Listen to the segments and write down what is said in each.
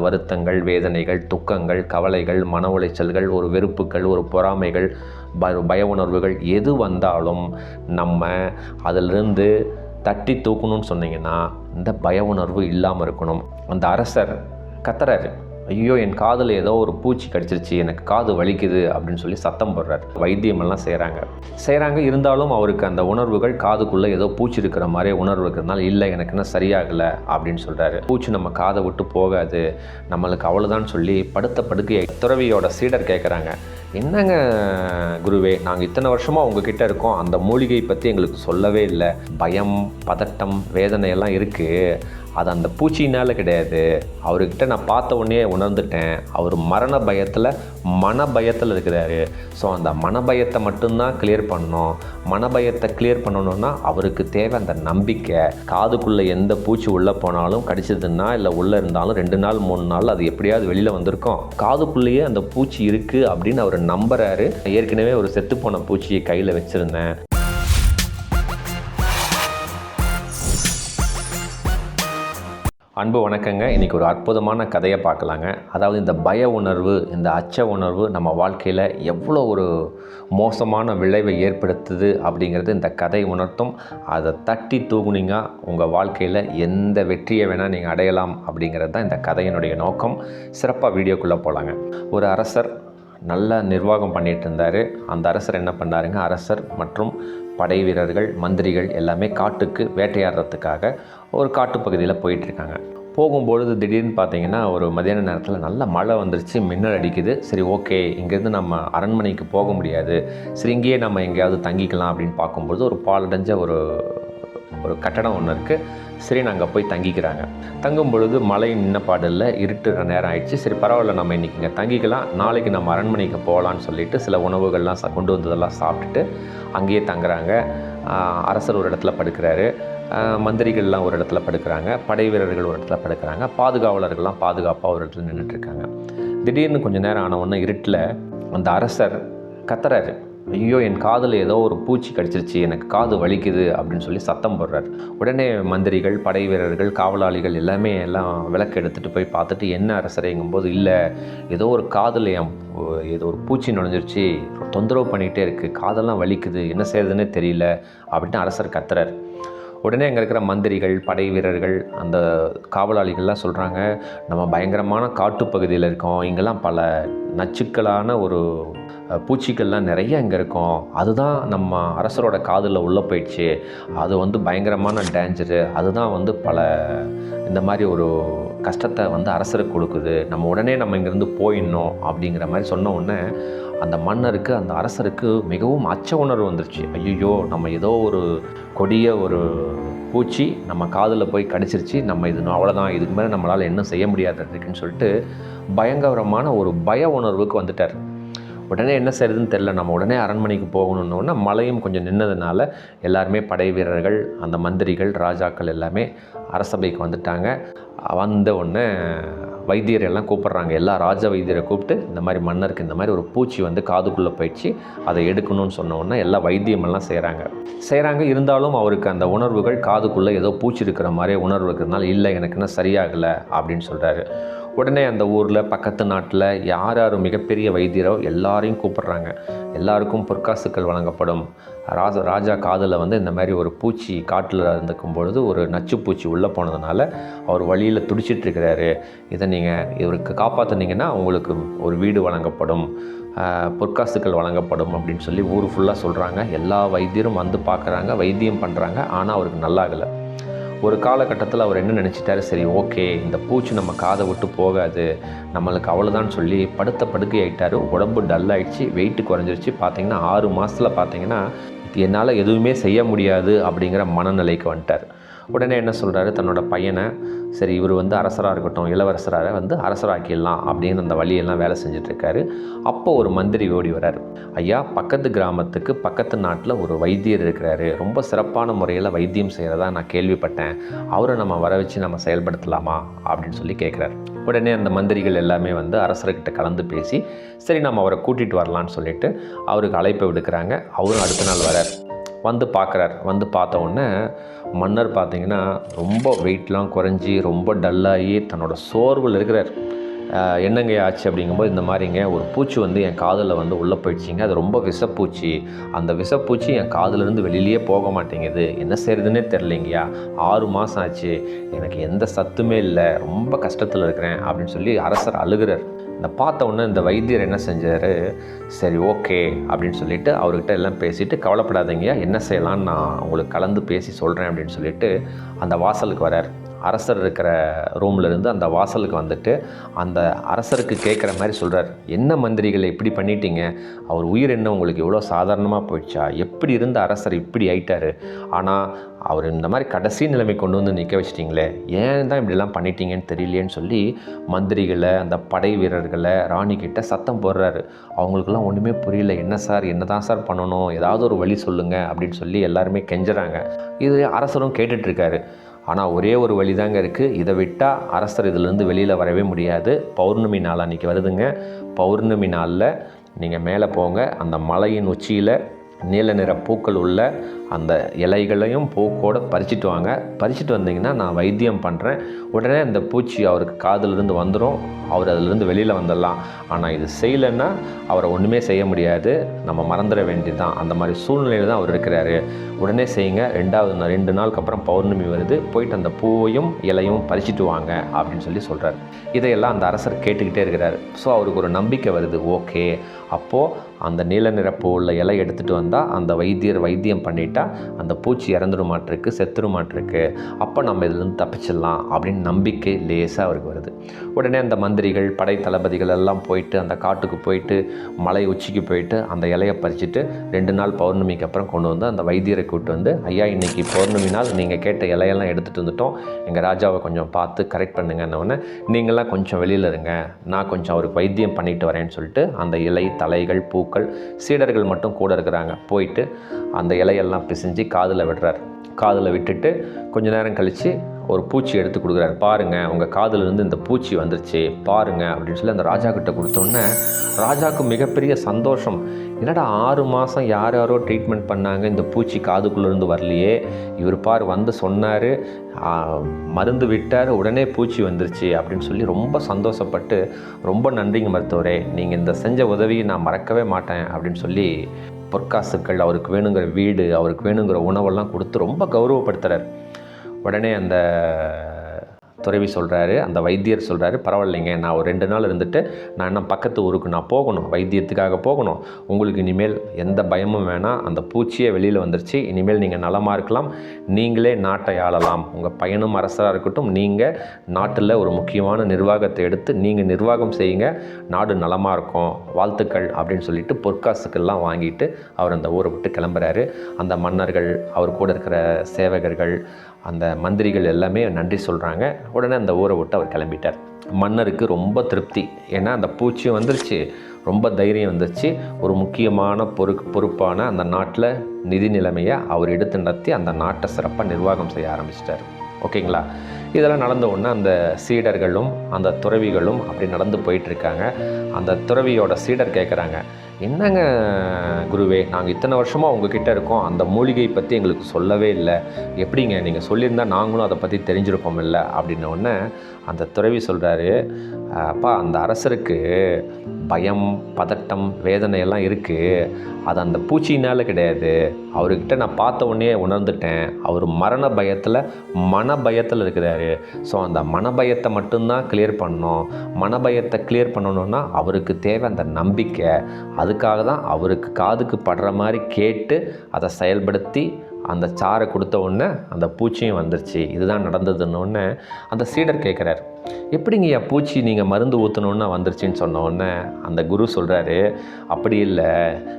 வருத்தங்கள் வேதனைகள் துக்கங்கள் கவலைகள் மன உளைச்சல்கள் ஒரு வெறுப்புகள் ஒரு பொறாமைகள் ப பய உணர்வுகள் எது வந்தாலும் நம்ம அதிலிருந்து தட்டி தூக்கணும்னு சொன்னீங்கன்னா இந்த பய உணர்வு இல்லாமல் இருக்கணும். அந்த அரசர் கத்துறாரு ஐயோ என் காதில் ஏதோ ஒரு பூச்சி கடிச்சிருச்சு எனக்கு காது வலிக்குது அப்படின்னு சொல்லி சத்தம் போடுறாரு. வைத்தியமெல்லாம் செய்கிறாங்க செய்கிறாங்க இருந்தாலும் அவருக்கு அந்த உணர்வுகள் காதுக்குள்ளே ஏதோ பூச்சி இருக்கிற மாதிரி உணர்வு இருக்கிறதுனால இல்லை எனக்கு என்ன சரியாகலை அப்படின்னு சொல்கிறாரு பூச்சி நம்ம காதை விட்டு போகாது. நம்மளுக்கு அவ்வளோதான் சொல்லி படுத்த படுக்கையை துறவியோட சீடர் கேட்குறாங்க என்னங்க குருவே நாங்கள் இத்தனை வருஷமாக உங்ககிட்ட இருக்கோம். அந்த மூலிகை பற்றி எங்களுக்கு சொல்லவே இல்லை. பயம் பதட்டம் வேதனையெல்லாம் இருக்குது அது அந்த பூச்சினால் கிடையாது. அவர்கிட்ட நான் பார்த்த உடனே உணர்ந்துட்டேன். அவர் மரண பயத்தில் மன பயத்தில் இருக்கிறாரு. ஸோ அந்த மன பயத்தை மட்டும்தான் கிளியர் பண்ணணும். மன பயத்தை கிளியர் பண்ணணும்னா அவருக்கு தேவை அந்த நம்பிக்கை. காதுக்குள்ளே எந்த பூச்சி உள்ளே போனாலும் கடிச்சதுன்னா இல்லை உள்ளே இருந்தாலும் ரெண்டு நாள் மூணு நாள் அது எப்படியாவது வெளியில் வந்திருக்கும். காதுக்குள்ளேயே அந்த பூச்சி இருக்குது அப்படின்னு அவர் நம்புறாரு. ஏற்கனவே ஒரு செத்துப்போன பூச்சியை கையில் வச்சுருந்தேன். அன்பு வணக்கங்க. இன்றைக்கி ஒரு அற்புதமான கதையை பார்க்கலாங்க. அதாவது இந்த பய உணர்வு இந்த அச்ச உணர்வு நம்ம வாழ்க்கையில் எவ்வளோ ஒரு மோசமான விளைவை ஏற்படுத்துது அப்படிங்கிறது இந்த கதை உணர்த்தும். அதை தட்டி தூங்குனீங்க உங்கள் வாழ்க்கையில் எந்த வெற்றியை வேணால் நீங்கள் அடையலாம் அப்படிங்கிறது தான் இந்த கதையினுடைய நோக்கம். சிறப்பாக வீடியோக்குள்ளே போகலாங்க ஒரு அரசர் நல்ல நிர்வாகம் பண்ணிட்டு இருந்தார். அந்த அரசர் என்ன பண்ணாருங்க? அரசர் மற்றும் படை வீரர்கள் மந்திரிகள் எல்லாமே காட்டுக்கு வேட்டையாடுறதுக்காக ஒரு காட்டுப்பகுதியில் போயிட்டுருக்காங்க. போகும்பொழுது திடீர்னு பார்த்தீங்கன்னா ஒரு மதியான நேரத்தில் நல்ல மழை வந்துருச்சு மின்னல் அடிக்குது. சரி ஓகே இங்கேருந்து நம்ம அரண்மனைக்கு போக முடியாது. சரி இங்கேயே நம்ம எங்கேயாவது தங்கிக்கலாம் அப்படின்னு பார்க்கும்பொழுது ஒரு பாலடைஞ்ச ஒரு ஒரு கட்டடம் ஒன்று இருக்குது சரி நாங்கள் போய் தங்கிக்கிறாங்க. தங்கும் பொழுது மழை நின்ன பாடலில் இருட்டு நேரம் ஆயிடுச்சு. சரி பரவாயில்ல நம்ம இன்றைக்கி இங்கே தங்கிக்கலாம். நாளைக்கு நம்ம அரண்மனைக்கு போகலான்னு சொல்லிட்டு சில உணவுகள்லாம் ச- கொண்டு வந்ததெல்லாம் சாப்பிட்டுட்டு அங்கேயே தங்குறாங்க. அரசர் ஒரு இடத்துல படுக்கிறாரு. மந்திரிகள்லாம் ஒரு இடத்துல படுக்கிறாங்க. படை வீரர்கள் ஒரு இடத்துல படுக்கிறாங்க. பாதுகாவலர்கள்லாம் பாதுகாப்பாக ஒரு இடத்துல நின்றுட்டுருக்காங்க திடீர்னு கொஞ்சம் நேரம் ஆனவுடனே இருட்டில் அந்த அரசர் கத்துறாரு. ஐயோ என் காதில் ஏதோ ஒரு பூச்சி கடிச்சிருச்சு எனக்கு காது வலிக்குது அப்படின்னு சொல்லி சத்தம் போடுறாரு. உடனே மந்திரிகள் படை வீரர்கள் காவலாளிகள் எல்லாமே எல்லாம் விளக்கு எடுத்துகிட்டு போய் பார்த்துட்டு என்ன அரசரைங்கும்போது இல்லை ஏதோ ஒரு காதில் என் ஏதோ ஒரு பூச்சி நுழைஞ்சிருச்சு தொந்தரவு பண்ணிகிட்டே இருக்குது காதெல்லாம் வலிக்குது என்ன செய்யறதுன்னே தெரியல அப்படின்னு அரசர் கத்துறார். உடனே அங்கே இருக்கிற மந்திரிகள் படை வீரர்கள் அந்த காவலாளிகள்லாம் சொல்கிறாங்க நம்ம பயங்கரமான காட்டுப்பகுதியில் இருக்கோம் இங்கெல்லாம் பல நச்சுக்களான ஒரு பூச்சிகள்லாம் நிறைய இங்கே இருக்கும் அதுதான் நம்ம அரசரோட காதில் உள்ளே போயிடுச்சு அது வந்து பயங்கரமான டேஞ்சரு அதுதான் வந்து பல இந்த மாதிரி ஒரு கஷ்டத்தை வந்து அரசருக்கு கொடுக்குது. நம்ம உடனே நம்ம இங்கேருந்து போயிடணும் அப்படிங்கிற மாதிரி சொன்ன உடனே அந்த மன்னருக்கு அந்த அரசருக்கு மிகவும் அச்ச உணர்வு வந்துருச்சு. ஐயோ நம்ம ஏதோ ஒரு கொடிய ஒரு பூச்சி நம்ம காதில் போய் கடிச்சிருச்சு. நம்ம இது அவ்வளோதான் இதுக்கு மேலே நம்மளால் என்ன செய்ய முடியாது இருக்குன்னு சொல்லிட்டு பயங்கரமான ஒரு பய உணர்வுக்கு வந்துட்டார். உடனே என்ன செய்யறதுன்னு தெரில நம்ம உடனே அரண்மனைக்கு போகணுன்னொன்னே மழையும் கொஞ்சம் நின்னதுனால எல்லாருமே படை வீரர்கள் அந்த மந்திரிகள் ராஜாக்கள் எல்லாமே அரசபைக்கு வந்துட்டாங்க. வந்த உடனே வைத்தியர் எல்லாம் கூப்பிட்றாங்க. எல்லா ராஜ வைத்தியரை கூப்பிட்டு இந்த மாதிரி மன்னருக்கு இந்த மாதிரி ஒரு பூச்சி வந்து காதுக்குள்ளே போயிடுச்சு அதை எடுக்கணும்னு சொன்ன எல்லா வைத்தியமெல்லாம் செய்கிறாங்க செய்கிறாங்க இருந்தாலும் அவருக்கு அந்த உணர்வுகள் காதுக்குள்ளே ஏதோ பூச்சி இருக்கிற மாதிரி உணர்வு இருக்கிறதுனால இல்லை எனக்கு என்ன சரியாகலை அப்படின்னு சொல்கிறாரு உடனே அந்த ஊரில் பக்கத்து நாட்டில் யார் யார் மிகப்பெரிய வைத்தியரோ எல்லாரையும் கூப்பிட்றாங்க. எல்லாருக்கும் பொற்காசுக்கள் வழங்கப்படும். ராஜா ராஜா காதில் வந்து இந்த மாதிரி ஒரு பூச்சி காட்டில் இருந்துக்கும் பொழுது ஒரு நச்சு பூச்சி உள்ளே போனதுனால அவர் வழியில் துடிச்சிட்டு இருக்கிறாரு. இதை நீங்கள் இவருக்கு காப்பாற்றுனீங்கன்னா உங்களுக்கு ஒரு வீடு வழங்கப்படும். பொற்காசுக்கள் வழங்கப்படும் அப்படின்னு சொல்லி ஊர் ஃபுல்லாக சொல்கிறாங்க எல்லா வைத்தியரும் வந்து பார்க்குறாங்க வைத்தியம் பண்ணுறாங்க ஆனால் அவருக்கு நல்லாகலை. ஒரு காலகட்டத்தில் அவர் என்ன நினச்சிட்டாரு? சரி ஓகே இந்த பூச்சி நம்ம காதை விட்டு போகாது. நம்மளுக்கு அவ்வளோதான் சொல்லி படுத்த படுக்கையாயிட்டாரு. உடம்பு டல் ஆகிடுச்சு வெயிட்டு குறைஞ்சிருச்சு. பார்த்தீங்கன்னா ஆறு மாதத்தில் பார்த்தீங்கன்னா என்னால் எதுவுமே செய்ய முடியாது அப்படிங்கிற மனநிலைக்கு வந்துட்டார். உடனே என்ன சொல்கிறாரு தன்னோட பையனை சரி இவர் வந்து அரசராக இருக்கட்டும் இளவரசராக வந்து அரசராக்கிடலாம் அப்படின்னு அந்த வழியெல்லாம் வேலை செஞ்சிட்ருக்காரு அப்போ ஒரு மந்திரி ஓடி வரார். ஐயா பக்கத்து கிராமத்துக்கு பக்கத்து நாட்டில் ஒரு வைத்தியர் இருக்கிறாரு. ரொம்ப சிறப்பான முறையில் வைத்தியம் செய்கிறதா நான் கேள்விப்பட்டேன். அவரை நம்ம வர வச்சு நம்ம செயல்படுத்தலாமா? அப்படின்னு சொல்லி கேட்குறாரு உடனே அந்த மந்திரிகள் எல்லாமே வந்து அரசர்கிட்ட கலந்து பேசி சரி நம்ம அவரை கூட்டிகிட்டு வரலான்னு சொல்லிட்டு அவருக்கு அழைப்பை விடுக்கிறாங்க. அவரும் அடுத்த நாள் வரார். வந்து பார்க்குறார். வந்து பார்த்த உடனே மன்னர் பார்த்தீங்கன்னா ரொம்ப வெயிட்லாம் குறைஞ்சி ரொம்ப டல்லாகி தன்னோட சோர்வில் இருக்கிறார். என்னங்க ஆச்சு அப்படிங்கும்போது இந்த மாதிரிங்க ஒரு பூச்சி வந்து என் காதில் வந்து உள்ளே போயிடுச்சிங்க. அது ரொம்ப விஷப்பூச்சி அந்த விஷப்பூச்சி என் காதுலேருந்து வெளியிலேயே போக மாட்டேங்குது. என்ன செய்யறதுன்னே தெரிலிங்கய்யா ஆறு மாதம் ஆச்சு. எனக்கு எந்த சத்துமே இல்லை. ரொம்ப கஷ்டத்தில் இருக்கிறேன் அப்படின்னு சொல்லி அரசர் அழுகிறார். இந்த பார்த்த உடனே இந்த வைத்தியர் என்ன செஞ்சார்? சரி ஓகே அப்படின்னு சொல்லிட்டு அவர்கிட்ட எல்லாம் பேசிவிட்டு கவலைப்படாதீங்க என்ன செய்யலாம்னு நான் உங்களுக்கு கலந்து பேசி சொல்கிறேன் அப்படின்னு சொல்லிட்டு அந்த வாசலுக்கு வரார் அரசர் இருக்கிற ரூம்ல இருந்து அந்த வாசலுக்கு வந்துட்டு அந்த அரசருக்கு கேட்குற மாதிரி சொல்கிறார் என்ன மந்திரிகளை இப்படி பண்ணிட்டீங்க? அவர் உயிர் என்ன உங்களுக்கு இவ்வளோ சாதாரணமாக போயிடுச்சா? எப்படி இருந்த அரசர் இப்படி ஆயிட்டார்? ஆனால் அவர் இந்த மாதிரி கடைசி நிலைமை கொண்டு வந்து நிற்க வச்சிட்டிங்களே ஏன் தான் இப்படிலாம் பண்ணிட்டீங்கன்னு தெரியலேன்னு சொல்லி மந்திரிகளை அந்த படை வீரர்களை ராணிக்கிட்ட சத்தம் போடுறாரு. அவங்களுக்கெல்லாம் ஒன்றுமே புரியல. என்ன சார்? என்ன தான் சார் பண்ணணும்? ஏதாவது ஒரு வழி சொல்லுங்கள் அப்படின்னு சொல்லி எல்லாருமே கெஞ்சுறாங்க. இது அரசரும் கேட்டுட்ருக்காரு ஆனால் ஒரே ஒரு வழி தாங்க இருக்குது இதை விட்டால் அரசர் இதிலேருந்து வெளியில் வரவே முடியாது. பௌர்ணமி நாள் அன்றைக்கி வருதுங்க. பௌர்ணமி நாளில் நீங்கள் மேலே போங்க. அந்த மலையின் உச்சியில் நீல நிற பூக்கள் உள்ள அந்த இலைகளையும் பூக்கோட பறிச்சிட்டு வாங்க. பறிச்சிட்டு வந்தீங்கன்னா நான் வைத்தியம் பண்ணுறேன் உடனே அந்த பூச்சி அவருக்கு காதிலிருந்து வந்துடும் அவர் அதிலிருந்து வெளியில் வந்துடலாம். ஆனால் இது செய்யலைன்னா அவரை ஒன்றுமே செய்ய முடியாது. நம்ம மறந்துட வேண்டியதுதான். அந்த மாதிரி சூழ்நிலையில் தான் அவர் இருக்கிறாரு. உடனே செய்யுங்க. ரெண்டாவது நாள் ரெண்டு நாளுக்கு அப்புறம் பௌர்ணமி வருது. போயிட்டு அந்த பூவையும் இலையும் பறிச்சிட்டு வாங்க அப்படின்னு சொல்லி சொல்கிறார் இதையெல்லாம் அந்த அரசர் கேட்டுக்கிட்டே இருக்கிறார். ஸோ அவருக்கு ஒரு நம்பிக்கை வருது. ஓகே. அப்போது அந்த நீல நிறப்பூ உள்ள இலை எடுத்துகிட்டு வந்தால் அந்த வைத்தியர் வைத்தியம் பண்ணிட்டா அந்த பூச்சி இறந்துடுமாட்டிருக்கு செத்துருமாட்டிருக்கு அப்போ நம்ம இதுலேருந்து தப்பிச்சிடலாம் அப்படின்னு நம்பிக்கை லேசாக அவருக்கு வருது. உடனே அந்த மந்திரிகள் படை தளபதிகள் எல்லாம் போயிட்டு அந்த காட்டுக்கு போயிட்டு மலை உச்சிக்கு போயிட்டு அந்த இலையை பறிச்சுட்டு ரெண்டு நாள் பௌர்ணமிக்கு அப்புறம் கொண்டு வந்து அந்த வைத்தியரை கூப்பிட்டு வந்து ஐயா இன்னைக்கு பௌர்ணமி நாள் நீங்கள் கேட்ட இலையெல்லாம் எடுத்துகிட்டு வந்துட்டோம். எங்கள் ராஜாவை கொஞ்சம் பார்த்து கரெக்ட் பண்ணுங்கன்னொடனே நீங்களாம் கொஞ்சம் வெளியில் இருங்க. நான் கொஞ்சம் அவருக்கு வைத்தியம் பண்ணிட்டு வரேன்னு சொல்லிட்டு அந்த இலை தலைகள் பூக்கள் சீடர்கள் மட்டும் கூட இருக்கிறாங்க. போயிட்டு அந்த இலையெல்லாம் பிசைஞ்சு காதில் விடுறார். காதில் விட்டுட்டு கொஞ்ச நேரம் கழித்து ஒரு பூச்சி எடுத்து கொடுக்குறாரு. பாருங்கள் உங்கள் காதுலேருந்து இந்த பூச்சி வந்துருச்சு பாருங்க அப்படின்னு சொல்லி அந்த ராஜா கிட்ட கொடுத்தோன்னே ராஜாவுக்கு மிகப்பெரிய சந்தோஷம். என்னடா ஆறு மாதம் யார் யாரோ ட்ரீட்மெண்ட் பண்ணாங்க இந்த பூச்சி காதுக்குள்ளேருந்து வரலையே. இவர் பார் வந்து சொன்னார் மருந்து விட்டார் உடனே பூச்சி வந்துருச்சு அப்படின்னு சொல்லி ரொம்ப சந்தோஷப்பட்டு ரொம்ப நன்றிங்க மருத்துவரே நீங்கள் இந்த செஞ்ச உதவியை நான் மறக்கவே மாட்டேன் அப்படின்னு சொல்லி பொற்காசுக்கள் அவருக்கு வேணுங்கிற வீடு அவருக்கு வேணுங்கிற உணவெல்லாம் கொடுத்து ரொம்ப கௌரவப்படுத்துகிறார் உடனே அந்த துறவி சொல்கிறாரு அந்த வைத்தியர் சொல்கிறாரு பரவாயில்லைங்க நான் ஒரு ரெண்டு நாள் இருந்துட்டு நான் இன்னும் பக்கத்து ஊருக்கு நான் போகணும் வைத்தியத்துக்காக போகணும். உங்களுக்கு இனிமேல் எந்த பயமும் வேணாம் அந்த பூச்சியே வெளியில் வந்துருச்சு இனிமேல் நீங்கள் நலமாக இருக்கலாம் நீங்களே நாட்டை ஆளலாம். உங்கள் பையனும் அரசராக இருக்கட்டும் நீங்கள் நாட்டில் ஒரு முக்கியமான நிர்வாகத்தை எடுத்து நீங்கள் நிர்வாகம் செய்யுங்க நாடு நலமாக இருக்கும் வாழ்த்துக்கள் அப்படின்னு சொல்லிட்டு பொற்காசுக்கள்லாம் வாங்கிட்டு அவர் அந்த ஊரை விட்டு கிளம்புறாரு. அந்த மன்னர்கள் அவர் கூட இருக்கிற சேவகர்கள் அந்த மந்திரிகள் எல்லாமே நன்றி சொல்கிறாங்க உடனே அந்த ஊரை விட்டு அவர் கிளம்பிட்டார். மன்னருக்கு ரொம்ப திருப்தி. ஏன்னா அந்த பூச்சி வந்துருச்சு. ரொம்ப தைரியம் வந்துருச்சு. ஒரு முக்கியமான பொறு பொறுப்பான அந்த நாட்டில் நிதி நிலைமையை அவர் எடுத்து நடத்தி அந்த நாட்டை சிறப்பாக நிர்வாகம் செய்ய ஆரம்பிச்சிட்டார். ஓகேங்களா? இதெல்லாம் நடந்த உடனே அந்த சீடர்களும் அந்த துறவிகளும் அப்படி நடந்து போயிட்டுருக்காங்க அந்த துறவியோட சீடர் கேட்குறாங்க என்னங்க குருவே நாங்கள் இத்தனை வருஷமாக உங்ககிட்ட இருக்கோம். அந்த மூலிகை பற்றி எங்களுக்கு சொல்லவே இல்லை. எப்படிங்க? நீங்கள் சொல்லியிருந்தால் நாங்களும் அதை பற்றி தெரிஞ்சிருப்போம் இல்லை அப்படின்ன உடனே அந்த துறவி சொல்கிறாரு அப்பா அந்த அரசருக்கு பயம் பதட்டம் வேதனை எல்லாம் இருக்குது அது அந்த பூச்சியினால் கிடையாது. அவர்கிட்ட நான் பார்த்த உடனே உணர்ந்துட்டேன். அவர் மரண பயத்தில் மன பயத்தில் இருக்கிறாரு. ஸோ அந்த மன பயத்தை மட்டும்தான் கிளியர் பண்ணணும். மன பயத்தை கிளியர் பண்ணணும்னா அவருக்கு தேவை அந்த நம்பிக்கை. அதுக்காக தான் அவருக்கு காதுக்கு படுற மாதிரி கேட்டு அதை செயல்படுத்தி அந்த சாரை கொடுத்த உடனே அந்த பூச்சியும் வந்துருச்சு. இதுதான் நடந்ததுன்னொடனே அந்த சீடர் கேட்குறாரு எப்படிங்கய்யா பூச்சி நீங்கள் மருந்து ஊற்றணுன்னா வந்துருச்சுன்னு சொன்ன உடனே அந்த குரு சொல்கிறாரு அப்படி இல்லை.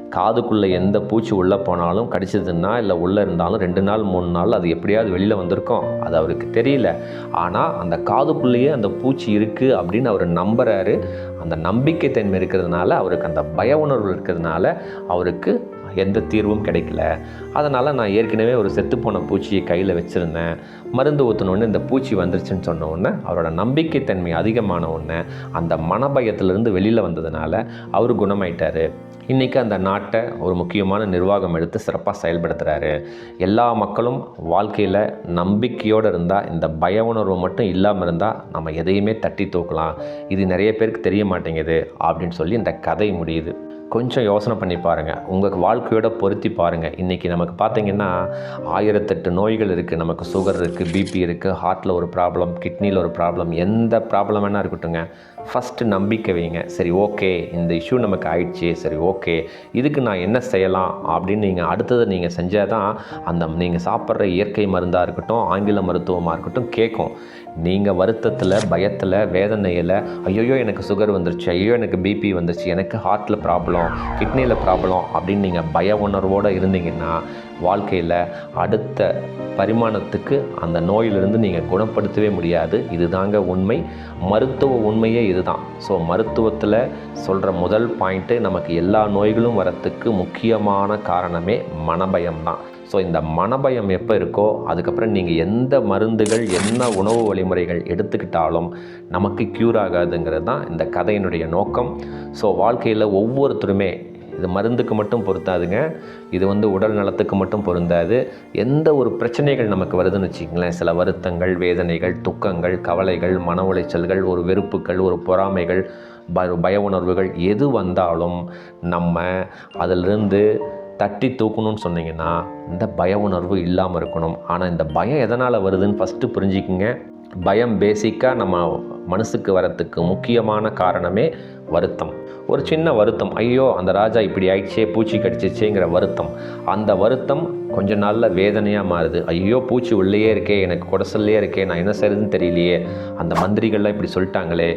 காதுக்குள்ளே எந்த பூச்சி உள்ளே போனாலும் கடிச்சதுன்னா இல்லை உள்ளே இருந்தாலும் ரெண்டு நாள் மூணு நாள் அது எப்படியாவது வெளியில் வந்திருக்கும். அது அவருக்கு தெரியல. ஆனால் அந்த காதுக்குள்ளேயே அந்த பூச்சி இருக்குது அப்படின்னு அவர் நம்புகிறாரு அந்த நம்பிக்கை தன்மை இருக்கிறதுனால அவருக்கு அந்த பய உணர்வு இருக்கிறதுனால அவருக்கு எந்த தீர்வும் கிடைக்கல. அதனால் நான் ஏற்கனவே ஒரு செத்துப்போன பூச்சியை கையில் வச்சுருந்தேன். மருந்து ஊற்றினோடனே இந்த பூச்சி வந்துருச்சுன்னு சொன்ன உடனே அவரோட நம்பிக்கைத்தன்மை அதிகமான உடனே அந்த மனபயத்திலிருந்து வெளியில் வந்ததுனால அவர் குணமாயிட்டார். இன்றைக்கி அந்த நாட்டை ஒரு முக்கியமான நிர்வாகம் எடுத்து சிறப்பாக செயல்படுத்துகிறாரு எல்லா மக்களும் வாழ்க்கையில் நம்பிக்கையோடு இருந்தால் இந்த பய உணர்வு மட்டும் இல்லாமல் இருந்தால் நம்ம எதையுமே தட்டி தூக்கலாம். இது நிறைய பேருக்கு தெரிய மாட்டேங்குது அப்படின்னு சொல்லி இந்த கதை முடியுது. கொஞ்சம் யோசனை பண்ணி பாருங்கள் உங்கள் வாழ்க்கையோட பொருத்தி பாருங்கள் இன்றைக்கி நமக்கு பார்த்தீங்கன்னா ஆயிரத்தெட்டு நோய்கள் இருக்குது நமக்கு சுகர் இருக்குது பிபி இருக்குது ஹார்ட்டில் ஒரு ப்ராப்ளம் கிட்னியில் ஒரு ப்ராப்ளம் எந்த ப்ராப்ளம் வேணால் இருக்கட்டுங்க ஃபஸ்ட்டு நம்பிக்கை வைங்க. சரி ஓகே இந்த இஷ்யூ நமக்கு ஆயிடுச்சு. சரி ஓகே இதுக்கு நான் என்ன செய்யலாம் அப்படின்னு நீங்கள் அடுத்ததை நீங்கள் செஞ்சால் தான் அந்த நீங்கள் சாப்பிட்ற இயற்கை மருந்தாக இருக்கட்டும் ஆங்கில மருத்துவமாக இருக்கட்டும் கேட்கும். நீங்கள் வருத்தத்தில் பயத்தில் வேதனையில் ஐயோ எனக்கு சுகர் வந்துருச்சு. ஐயோ எனக்கு பிபி வந்துருச்சு. எனக்கு ஹார்ட்டில் ப்ராப்ளம் கிட்னியில் ப்ராப்ளம் அப்படின்னு நீங்கள் பய உணர்வோடு இருந்தீங்கன்னா வாழ்க்கையில் அடுத்த பரிமாணத்துக்கு அந்த நோயிலிருந்து நீங்கள் குணப்படுத்தவே முடியாது. இதுதாங்க உண்மை. மருத்துவ உண்மையே இதுதான். ஸோ மருத்துவத்தில் சொல்கிற முதல் பாயிண்ட்டு நமக்கு எல்லா நோய்களும் வரத்துக்கு முக்கியமான காரணமே மனபயம் தான் ஸோ இந்த மனபயம் எப்போ இருக்கோ அதுக்கப்புறம் நீங்கள் எந்த மருந்துகள் என்ன உணவு வழிமுறைகள் எடுத்துக்கிட்டாலும் நமக்கு க்யூர் ஆகாதுங்கிறது தான் இந்த கதையினுடைய நோக்கம். ஸோ வாழ்க்கையில் ஒவ்வொருத்தருமே இது மருந்துக்கு மட்டும் பொருத்தாதுங்க இது வந்து உடல் நலத்துக்கு மட்டும் பொருந்தாது. எந்த ஒரு பிரச்சனைகள் நமக்கு வருதுன்னு வச்சுக்கங்களேன். சில வருத்தங்கள் வேதனைகள் துக்கங்கள் கவலைகள் மன உளைச்சல்கள் ஒரு வெறுப்புகள் ஒரு பொறாமைகள் ப பய உணர்வுகள் எது வந்தாலும் நம்ம அதிலிருந்து தட்டி தூக்கணும்னு சொன்னீங்கன்னா இந்த பய உணர்வு இல்லாமல் இருக்கணும். ஆனால் இந்த பயம் எதனால் வருதுன்னு ஃபஸ்ட்டு புரிஞ்சுக்குங்க. பயம் பேசிக்காக நம்ம மனசுக்கு வரத்துக்கு முக்கியமான காரணமே வருத்தம். ஒரு சின்ன வருத்தம் ஐயோ அந்த ராஜா இப்படி ஆயிடுச்சே பூச்சி கடிச்சிச்சேங்கிற வருத்தம். அந்த வருத்தம் கொஞ்ச நாளில் வேதனையாக மாறுது. ஐயோ பூச்சி உள்ளேயே இருக்கே எனக்கு குடசல்லையே இருக்கே நான் என்ன செய்யறதுன்னு தெரியலையே. அந்த மந்திரிகள்லாம் இப்படி சொல்லிட்டாங்களே.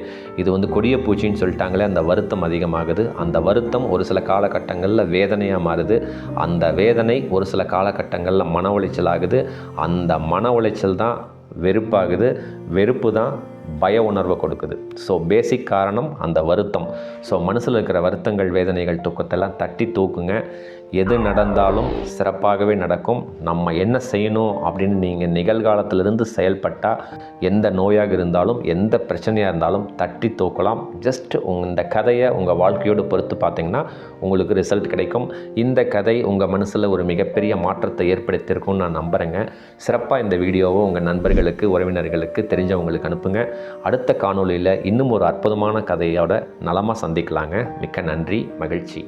இது வந்து கொடிய பூச்சின்னு சொல்லிட்டாங்களே அந்த வருத்தம் அதிகமாகுது. அந்த வருத்தம் ஒரு சில காலகட்டங்களில் வேதனையாக மாறுது. அந்த வேதனை ஒரு சில காலகட்டங்களில் மன உளைச்சல் ஆகுது அந்த மன உளைச்சல் தான் வெறுப்பாகுது. வெறுப்பு தான் பய உணர்வை கொடுக்குது. ஸோ பேசிக் காரணம் அந்த வருத்தம். ஸோ மனசில் இருக்கிற வருத்தங்கள் வேதனைகள் தூக்கத்தெல்லாம் தட்டி தூக்குங்க. எது நடந்தாலும் சிறப்பாகவே நடக்கும். நம்ம என்ன செய்யணும் அப்படின்னு நீங்கள் நிகழ்காலத்திலிருந்து செயல்பட்டால் எந்த நோயாக இருந்தாலும் எந்த பிரச்சனையாக இருந்தாலும் தட்டி தூக்கலாம். ஜஸ்ட் உங்கள் இந்த கதையை உங்கள் வாழ்க்கையோடு பொறுத்து பார்த்தீங்கன்னா உங்களுக்கு ரிசல்ட் கிடைக்கும். இந்த கதை உங்கள் மனசில் ஒரு மிகப்பெரிய மாற்றத்தை ஏற்படுத்தியிருக்கும்னு நான் நம்புகிறேங்க சிறப்பாக இந்த வீடியோவை உங்கள் நண்பர்களுக்கு உறவினர்களுக்கு தெரிஞ்சவங்களுக்கு அனுப்புங்க. அடுத்த காணொளியில் இன்னும் ஒரு அற்புதமான கதையோட நலமாக சந்திக்கலாங்க. மிக்க நன்றி மகிழ்ச்சி.